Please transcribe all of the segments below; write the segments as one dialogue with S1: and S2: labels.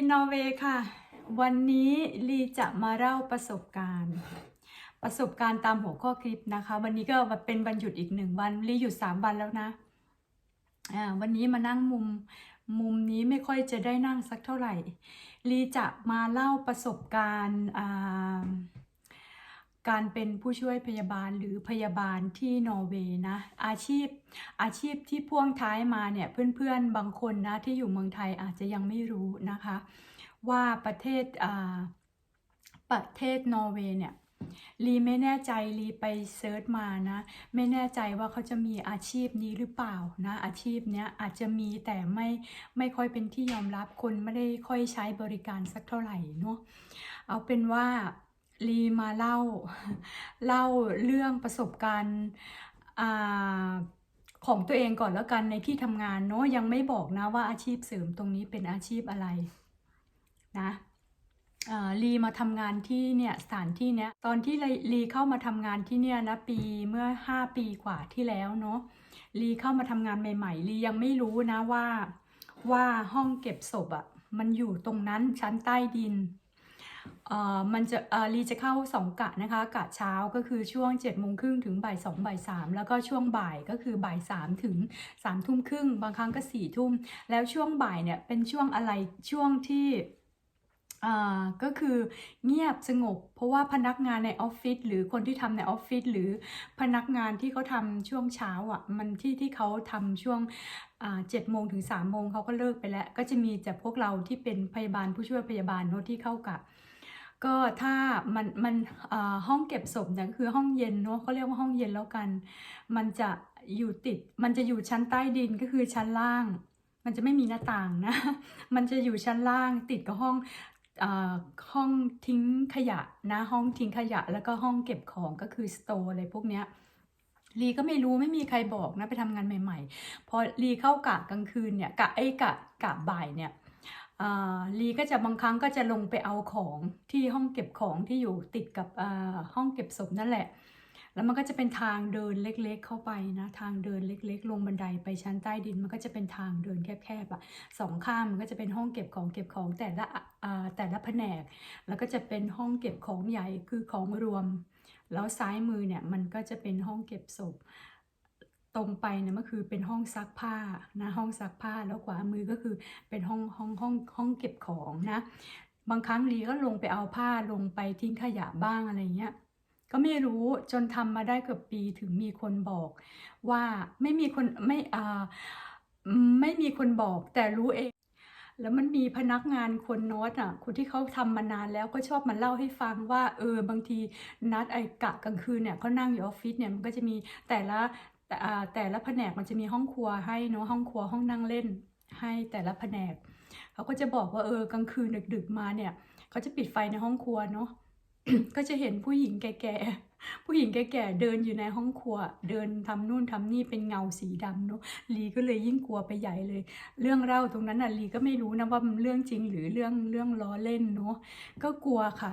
S1: ีนนอร์เวย์ค่ะ วันนี้ลีจะมาเล่าประสบการณ์ ประสบการณ์ตามหัวข้อคลิปนะคะ วันนี้ก็เป็นวันหยุดอีกหนึ่งวันลีหยุดสามวันแล้วนะอ่าวันนี้มานั่งมุมมุมนี้ไม่ค่อยจะได้นั่งสักเท่าไหร่ลีจะมาเล่าประสบการณ์อ่า การเป็นผู้ช่วยพยาบาลหรือพยาบาลที่นอร์เวย์นะอาชีพอาชีพที่พ่วงท้ายมาเนี่ยเพื่อนๆบางคนนะที่อยู่เมืองไทยอาจจะยังไม่รู้นะคะ ว่าประเทศอ่าประเทศนอร์เวย์เนี่ยลีไม่แน่ใจลีไปเซิร์ชมานะ ไม่แน่ใจว่าเขาจะมีอาชีพนี้หรือเปล่านะ อาชีพเนี้ยอาจจะมีแต่ไม่ไม่ค่อยเป็นที่ยอมรับคนไม่ได้ค่อยใช้บริการสักเท่าไหร่เนาะเอาเป็นว่า ลีมาเล่าเล่าเรื่องประสบการณ์ของตัวเองก่อนแล้วกันในที่ทำงานเนาะยังไม่บอกนะว่าอาชีพเสริมตรงนี้เป็นอาชีพอะไรนะลีมาทำงานที่เนี่ยสถานที่เนี้ยตอนที่ลีเข้ามาทำงานที่เนี่ยนะปีเมื่อ 5 ปีกว่าที่แล้วเนาะลีเข้ามาทำงานใหม่ๆลียังไม่รู้นะว่าว่าห้องเก็บศพอะ่ะมันอยู่ตรงนั้นชั้นใต้ดิน มันจะเอ่อลีจะเข้าสองกะนะคะกะเช้าก็คือช่วง7จ็ดโมงครึ่งถึงบ่ายสองบ่ายสามแล้วก็ช่วงบ่ายก็คือบ่ายสามถึงสามทุ่มครึ่งบางครั้งก็สี่ทุ่มแล้วช่วงบ่ายเนี่ยเป็นช่วงอะไรช่วงที่ก็คือเงียบสงบ เพราะว่าพนักงานในออฟฟิศหรือคนที่ทำในออฟฟิศหรือพนักงานที่เขาทำช่วงเช้าอะมันที่ที่เขาทำช่วงเจ็ดโมงถึงสามโมงเขาก็เลิกไปแล้ว ก็จะมีแต่พวกเราที่เป็นพยาบาลผู้ช่วยพยาบาลเนอะที่เข้ากะ ก็ถ้ามันมันอ่าห้องเก็บศพเนี่ยคือห้องเย็นเนาะเขาเรียกว่าห้องเย็นแล้วกัน มันจะอยู่ติด มันจะอยู่ชั้นใต้ดินก็คือชั้นล่าง มันจะไม่มีหน้าต่างนะ มันจะอยู่ชั้นล่างติดกับห้องอาห้องทิ้งขยะนะห้องทิ้งขยะ แล้วก็ห้องเก็บของก็คือสโตร์อะไรพวกเนี้ยลีก็ไม่รู้ไม่มีใครบอกนะไปทำงานใหม่ ๆ พอลีเข้ากะกลางคืนเนี่ยกะไอ้กะกะบ่ายเนี่ย ลีก็จะบางครั้งก็จะลงไปเอาของที่ห้องเก็บของที่อยู่ติดกับห้องเก็บศพนั่นแหละ แล้วมันก็จะเป็นทางเดินเล็กๆ เข้าไปนะ ทางเดินเล็กๆ ลงบันไดไปชั้นใต้ดิน มันก็จะเป็นทางเดินแคบๆอะสองข้างมันก็จะเป็นห้องเก็บของเก็บของแต่ละแต่ละแผนก แล้วก็จะเป็นห้องเก็บของใหญ่คือของรวม แล้วซ้ายมือเนี่ยมันก็จะเป็นห้องเก็บศพ ตรงไปเนี่ยมันคือเป็นห้องซักผ้านะห้องซักผ้าแล้วขวามือก็คือเป็นห้องห้องห้องห้องเก็บของนะ บางครั้งลีก็ลงไปเอาผ้าลงไปทิ้งขยะบ้างอะไรเงี้ยก็ไม่รู้จนทำมาได้เกือบปีถึงมีคนบอก ว่าไม่มีคนไม่อ่าไม่มีคนบอกแต่รู้เอง แล้วมันมีพนักงานคนน้ตอะคนที่เขาทำมานานแล้วก็ชอบมาเล่าให้ฟังว่าเออบางทีนัดไอ้กะกลางคืนเนี่ยเขานั่งอยู่ออฟฟิศเนี่ยมันก็จะมีแต่ละ แต่แต่ละแผนกมันจะมีห้องครัวให้เนาะห้องครัวห้องนั่งเล่นให้แต่ละแผนกเขาก็จะบอกว่าเออกลางคืนดึกๆมาเนี่ยเขาจะปิดไฟในห้องครัวเนาะก็จะเห็นผู้หญิงแก่ๆผู้หญิงแก่ๆเดินอยู่ในห้องครัว เดินทำนู่นทำนี่เป็นเงาสีดำเนาะลีก็เลยยิ่งกลัวไปใหญ่เลย เรื่องเล่าตรงนั้นน่ะลีก็ไม่รู้นะว่ามันเรื่องจริงหรือเรื่องเรื่องล้อเล่นเนาะก็กลัวค่ะ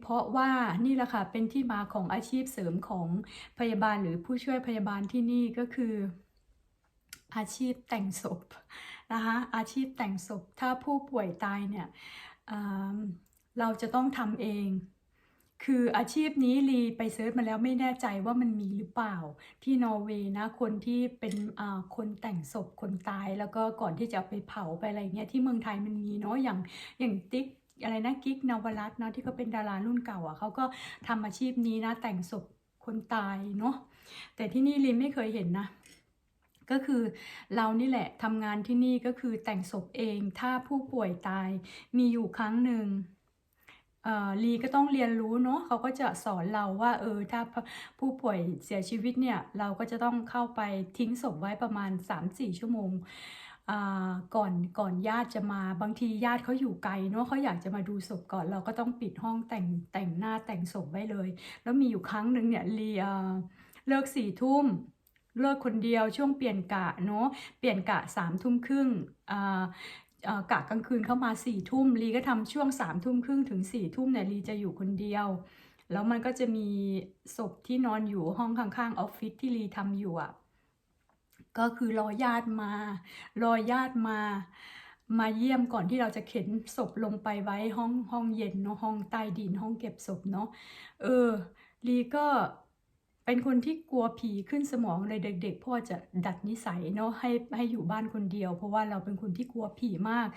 S1: เพราะว่านี่แหละค่ะเป็นที่มาของอาชีพเสริมของพยาบาลหรือผู้ช่วยพยาบาลที่นี่ก็คือ อาชีพแต่งศพนะคะอาชีพแต่งศพถ้าผู้ป่วยตายเนี่ยอ่าเราจะต้องทำเอง คืออาชีพนี้ลีไปเซิร์ชมาแล้วไม่แน่ใจว่ามันมีหรือเปล่าที่นอร์เวย์นะคนที่เป็นคนแต่งศพคนตายแล้วก็ก่อนที่จะไปเผาไปอะไรเงี้ยที่เมืองไทยมันมีเนาะอย่างอย่างติ๊ก อะไรนะกิ๊กนวรัตน์นะที่เขาเป็นดารารุ่นเก่าอะเขาก็ทำอาชีพนี้นะแต่งศพคนตายเนาะแต่ที่นี่ลีไม่เคยเห็นนะ ก็คือเรานี่แหละทำงานที่นี่ก็คือแต่งศพเองถ้าผู้ป่วยตายมีอยู่ครั้งหนึ่งลีก็ต้องเรียนรู้เนาะเขาก็จะสอนเราว่าเออถ้าผู้ป่วยเสียชีวิตเนี่ย เราก็จะต้องเข้าไปทิ้งศพไว้ประมาณ 3-4 ชั่วโมง ก่อนก่อนญาติจะมาบางทีญาติเขาอยู่ไกลเนาะเขาอยากจะมาดูศพก่อนเราก็ต้องปิดห้องแต่งแต่งหน้าแต่งศพไว้เลย แล้วมีอยู่ครั้งหนึ่งเนี่ยลีเอ่อเลิกสี่ทุ่มเลิกคนเดียวช่วงเปลี่ยนกะเนาะเปลี่ยนกะสามทุ่มครึ่งกะกลางคืนเข้ามาสี่ทุ่มลีก็ทำช่วงสามทุ่มครึ่งถึงสี่ทุ่มเนี่ยลีจะอยู่คนเดียว แล้วมันก็จะมีศพที่นอนอยู่ห้องข้างๆออฟฟิศที่ลีทำอยู่อะ ก็คือรอญาติมา รอญาติมา มาเยี่ยมก่อนที่เราจะเข็นศพลงไปไว้ห้องห้องเย็นเนาะห้องใต้ดินห้องเก็บศพเนาะเออลีก็เป็นคนที่กลัวผีขึ้นสมองเลยเด็ก ๆ พ่อจะดัดนิสัยเนาะให้ให้อยู่บ้านคนเดียว เพราะว่าเราเป็นคนที่กลัวผีมาก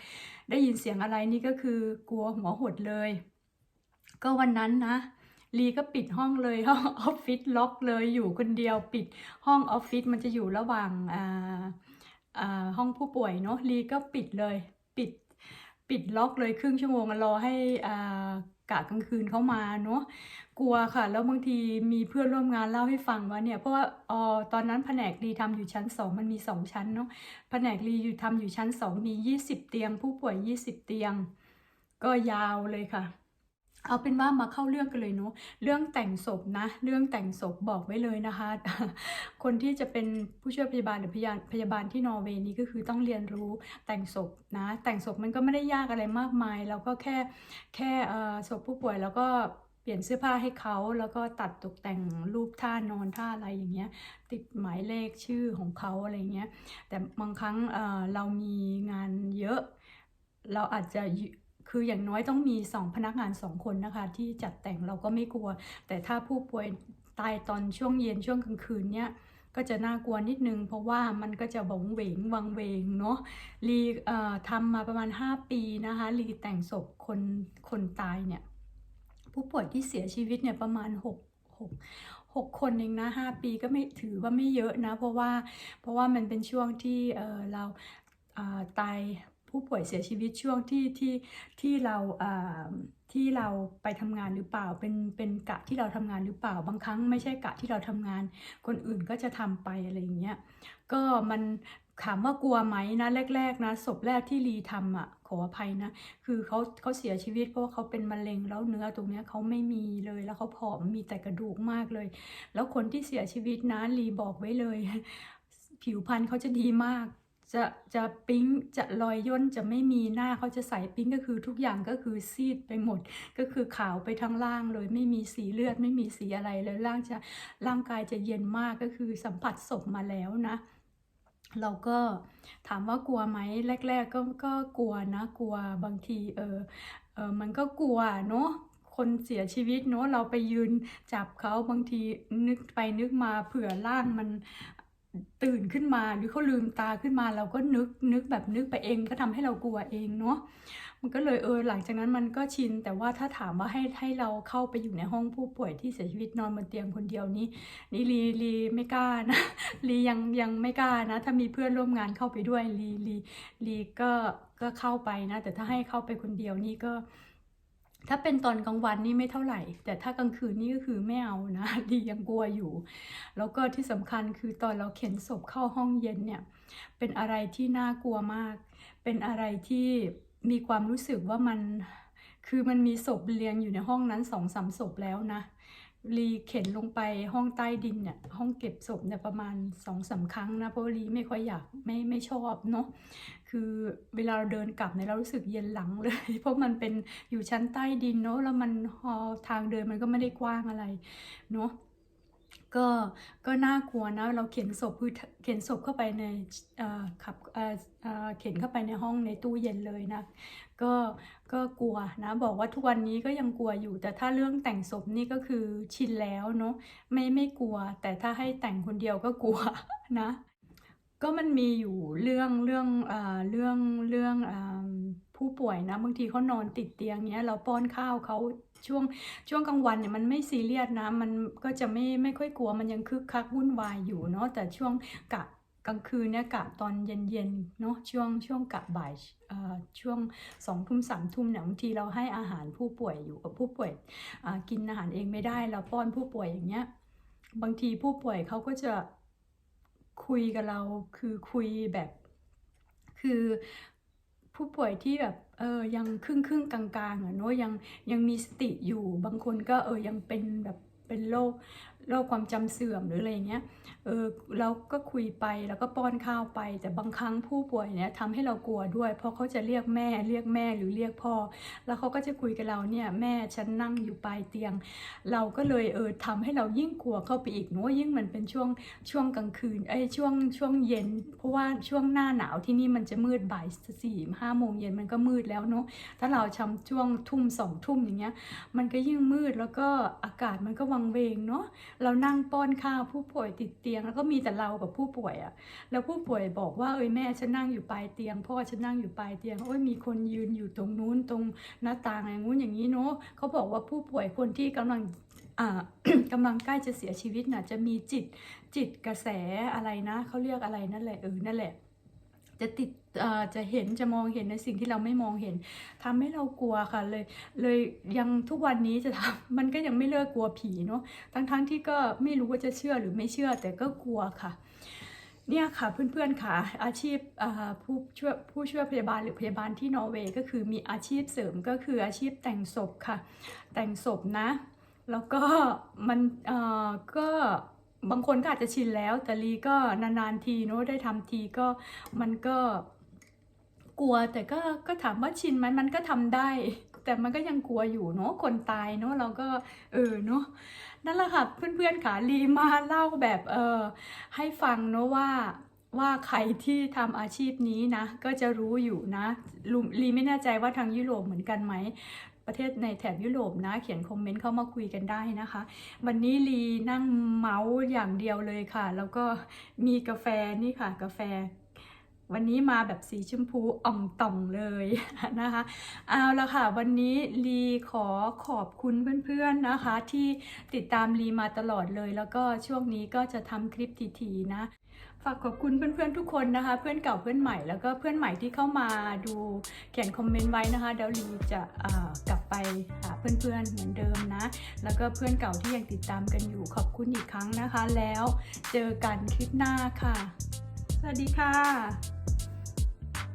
S1: ได้ยินเสียงอะไรนี่ก็คือกลัวหัวหดเลย ก็วันนั้นนะ ลีก็ปิดห้องเลยห้องออฟฟิศล็อกเลยอยู่คนเดียวปิดห้องออฟฟิศมันจะอยู่ระหว่างอ่าอ่าห้องผู้ป่วยเนาะลีก็ปิดเลยปิดปิดล็อกเลยครึ่งชั่วโมงรอให้อ่ากะกลางคืนเขามาเนาะกลัวค่ะ แล้วบางทีมีเพื่อนร่วมงานเล่าให้ฟังว่าเนี่ยเพราะว่าออตอนนั้นแผนกรีทำอยู่ชั้นสองมันมีสองชั้นเนาะแผนกรีอยู่ทำอยู่ชั้นสองมียี่สิบเตียง ผู้ป่วยยี่สิบเตียง ก็ยาวเลยค่ะ เอาเป็นว่ามาเข้าเรื่องกันเลยเนาะเรื่องแต่งศพนะ เรื่องแต่งศพบอกไว้เลยนะคะ คนที่จะเป็นผู้ช่วยพยาบาลหรือพยาพยาบาลที่นอร์เวย์นี้ก็คือต้องเรียนรู้แต่งศพนะ แต่งศพมันก็ไม่ได้ยากอะไรมากมายเราก็แค่แค่ศพผู้ป่วยแล้วก็เปลี่ยนเสื้อผ้าให้เขาแล้วก็ตัดตกแต่งรูปท่านอนท่าอะไรอย่างเงี้ย ติดหมายเลขชื่อของเขาอะไรเงี้ยแต่บางครั้งเออเรามีงานเยอะ เราอาจจะ คืออย่างน้อยต้องมีสองพนักงานสองคนนะคะ ที่จัดแต่งเราก็ไม่กลัว แต่ถ้าผู้ป่วยตายตอนช่วงเย็นช่วงกลางคืนเนี่ยก็จะน่ากลัวนิดนึง เพราะว่ามันก็จะบงเวงวังเวงเนาะรีทำมาประมาณ 5 ปีนะคะรีแต่งศพคนคนตายเนี่ยผู้ป่วยที่เสียชีวิตเนี่ยประมาณ 6 6 6 คนเองนะ5ปีก็ไม่ถือว่าไม่เยอะนะ เพราะว่าเพราะว่ามันเป็นช่วงที่เเราตาย ผู้ป่วยเสียชีวิตช่วงที่ที่ที่เราที่เราไปทำงานหรือเปล่า เป็นเป็นกะที่เราทำงานหรือเปล่า บางครั้งไม่ใช่กะที่เราทำงาน คนอื่นก็จะทำไปอะไรอย่างเงี้ย ก็มันถามว่ากลัวไหมนะแรก ๆ นะศพแรกที่ลีทำอะขออภัยนะ คือเขาเขาเสียชีวิตเพราะว่าเขาเป็นมะเร็งแล้วเนื้อตรงเนี้ยเขาไม่มีเลยแล้วเขาผอมมีแต่กระดูกมากเลย แล้วคนที่เสียชีวิตนะลีบอกไว้เลย ผิวพรรณเขาจะดีมาก จะจะปิ๊งจะรอยย่นจะไม่มีหน้าเขาจะใสปิ๊งก็คือทุกอย่างก็คือซีดไปหมด ก็คือขาวไปทั้งล่างเลยไม่มีสีเลือดไม่มีสีอะไรเลยร่างจะร่างกายจะเย็นมากก็คือสัมผัสศพมาแล้วนะ เราก็ถามว่ากลัวไหมแรก ๆ ก็ก็กลัวนะ กลัวบางทีเออเออมันก็กลัวเนาะคนเสียชีวิตเนาะเราไปยืนจับเขาบางทีนึกไปนึกมาเผื่อร่างมัน ตื่นขึ้นมาหรือเขาลืมตาขึ้นมาเราก็นึกนึกแบบนึกไปเองก็ทำให้เรากลัวเองเนาะมันก็เลยเออหลังจากนั้นมันก็ชิน แต่ว่าถ้าถามว่าให้ให้เราเข้าไปอยู่ในห้องผู้ป่วยที่เสียชีวิตนอนบนเตียงคนเดียวนี้นี่ลีลีไม่กล้านะลียังยังไม่กล้านะ ถ้ามีเพื่อนร่วมงานเข้าไปด้วยลีลีลีก็ก็เข้าไปนะ แต่ถ้าให้เข้าไปคนเดียวนี่ก็ ถ้าเป็นตอนกลางวันนี่ไม่เท่าไหร่ แต่ถ้ากลางคืนนี่ก็คือไม่เอานะ ดียังกลัวอยู่ แล้วก็ที่สำคัญคือตอนเราเข็นศพเข้าห้องเย็นเนี่ย เป็นอะไรที่น่ากลัวมาก เป็นอะไรที่มีความรู้สึกว่ามัน คือมันมีศพเรียงอยู่ในห้องนั้นสองสามศพแล้วนะ ลีเข็นลงไปห้องใต้ดินเนี่ยห้องเก็บศพเนี่ยประมาณสองสาครั้งนะเพราะลีไม่ค่อยอยากไม่ไม่ชอบเนาะคือเวลาเราเดินกลับเนี่ยเรารู้สึกเย็นหลังเลย เพราะมันเป็นอยู่ชั้นใต้ดินเนาะแล้วมันฮอทางเดินมันก็ไม่ได้กว้างอะไรเนาะ ก็ก็น่ากลัวนะเราเข็นศพคือเข็นศพเข้าไปในขับเข็นเข้าไปในห้องในตู้เย็นเลยนะ ก็ก็กลัวนะบอกว่าทุกวันนี้ก็ยังกลัวอยู่ แต่ถ้าเรื่องแต่งศพนี่ก็คือชินแล้วเนาะไม่ไม่กลัว แต่ถ้าให้แต่งคนเดียวก็กลัวนะ ก็มันมีอยู่เรื่องเรื่องเอ่อเรื่องเรื่องเอ่อผู้ป่วยนะบางทีเขานอนติดเตียงเนี้ยเราป้อนข้าวเขาช่วงช่วงกลางวันเนี่ยมันไม่ซีเรียสนะ มันก็จะไม่ไม่ค่อยกลัวมันยังคึกคักวุ่นวายอยู่เนาะแต่ช่วงกะกลางคืนเนี่ยกะตอนเย็นๆเนาะช่วงช่วงกะบ่ายช่วงสองทุ่มสามทุ่มเนี่ยบางทีเราให้อาหารผู้ป่วยอยู่กับผู้ป่วยกินอาหารเองไม่ได้เราป้อนผู้ป่วยอย่างเงี้ยบางทีผู้ป่วยเขาก็จะ คุยกับเราคือคุยแบบ คือผู้ป่วยที่แบบเออยังครึ่งครึ่งกลางๆอะเนาะยังยังมีสติอยู่บางคนก็เออยังเป็นแบบเป็นโรค โรคความจำเสื่อมหรืออะไรเงี้ย เออเราก็คุยไปแล้วก็ป้อนข้าวไป แต่บางครั้งผู้ป่วยเนี่ยทำให้เรากลัวด้วย เพราะเขาจะเรียกแม่เรียกแม่หรือเรียกพ่อ แล้วเขาก็จะคุยกับเราเนี่ยแม่ฉันนั่งอยู่ปลายเตียง เราก็เลยเออทำให้เรายิ่งกลัวเข้าไปอีกเนอะยิ่งมันเป็นช่วงช่วงกลางคืนไอ้ช่วงช่วงเย็น เพราะว่าช่วงหน้าหนาวที่นี่มันจะมืดบ่ายสี่ห้าโมงเย็นมันก็มืดแล้วเนอะถ้าเราทำช่วงทุ่มสองทุ่มอย่างเงี้ยมันก็ยิ่งมืดแล้วก็อากาศมันก็วังเวงเนาะเรานั่งป้อนข้าวผู้ป่วยติดเตียง แล้วก็มีแต่เรากับผู้ป่วยอะแล้วผู้ป่วยบอกว่าเอ้ยแม่ฉันนั่งอยู่ปลายเตียง พ่อฉันนั่งอยู่ปลายเตียงโอ้ยมีคนยืนอยู่ตรงนู้นตรงหน้าต่างอย่างงู้นอย่างนี้เนาะเขาบอกว่าผู้ป่วยคนที่กำลังอ่ากำลังใกล้จะเสียชีวิตน่ะจะมีจิตจิตกระแสอะไรนะเขาเรียกอะไรนั่นแหละเออนั่นแหละ จะติดเอ่อจะเห็นจะมองเห็นในสิ่งที่เราไม่มองเห็นทำให้เรากลัวค่ะเลย เลยยังทุกวันนี้จะทำมันก็ยังไม่เลิกกลัวผีเนาะทั้งๆทที่ก็ไม่รู้ว่าจะเชื่อหรือไม่เชื่อแต่ก็กลัวค่ะเนี่ยค่ะเพื่อนๆค่ะอาชีพอ่าผู้ช่วยผู้ช่วยพยาบาลหรือพยาบาลที่นอร์เวย์ก็คือมีอาชีพเสริมก็คืออาชีพแต่งศพค่ะ แต่งศพนะ แล้วก็มันอ่อก็ บางคนก็อาจจะชินแล้ว แต่ลีก็นานๆทีเนาะได้ทำทีก็มันก็กลัวแต่ก็ก็ถามว่าชินไหมมันก็ทำได้ แต่มันก็ยังกลัวอยู่เนาะคนตายเนาะเราก็เออเนาะนั่นแหละค่ะเพื่อนๆค่ะลีมาเล่าแบบเออให้ฟังเนาะว่าว่าใครที่ทำอาชีพนี้นะ ก็จะรู้อยู่นะลุลีไม่แน่ใจว่าทางยุโรปเหมือนกันไหม ประเทศในแถบยุโรปนะ เขียนคอมเมนต์เข้ามาคุยกันได้นะคะ วันนี้ลีนั่งเมาส์อย่างเดียวเลยค่ะ แล้วก็มีกาแฟนี่ค่ะกาแฟ วันนี้มาแบบสีชมพูอ่องต่องเลยนะคะเอาละค่ะ วันนี้ลีขอขอบคุณเพื่อนๆนะคะ ที่ติดตามลีมาตลอดเลย แล้วก็ช่วงนี้ก็จะทำคลิปทีๆนะฝากขอบคุณเพื่อนๆทุกคนนะคะ เพื่อนเก่าเพื่อนใหม่แล้วก็เพื่อนใหม่ที่เข้ามาดูเขียนคอมเมนต์ไว้นะคะเดี๋ยวลีจะอ่า ไปหาเพื่อนๆเหมือนเดิมนะ แล้วก็เพื่อนเก่าที่ยังติดตามกันอยู่ขอบคุณอีกครั้งนะคะ แล้วเจอกันคลิปหน้าค่ะ สวัสดีค่ะ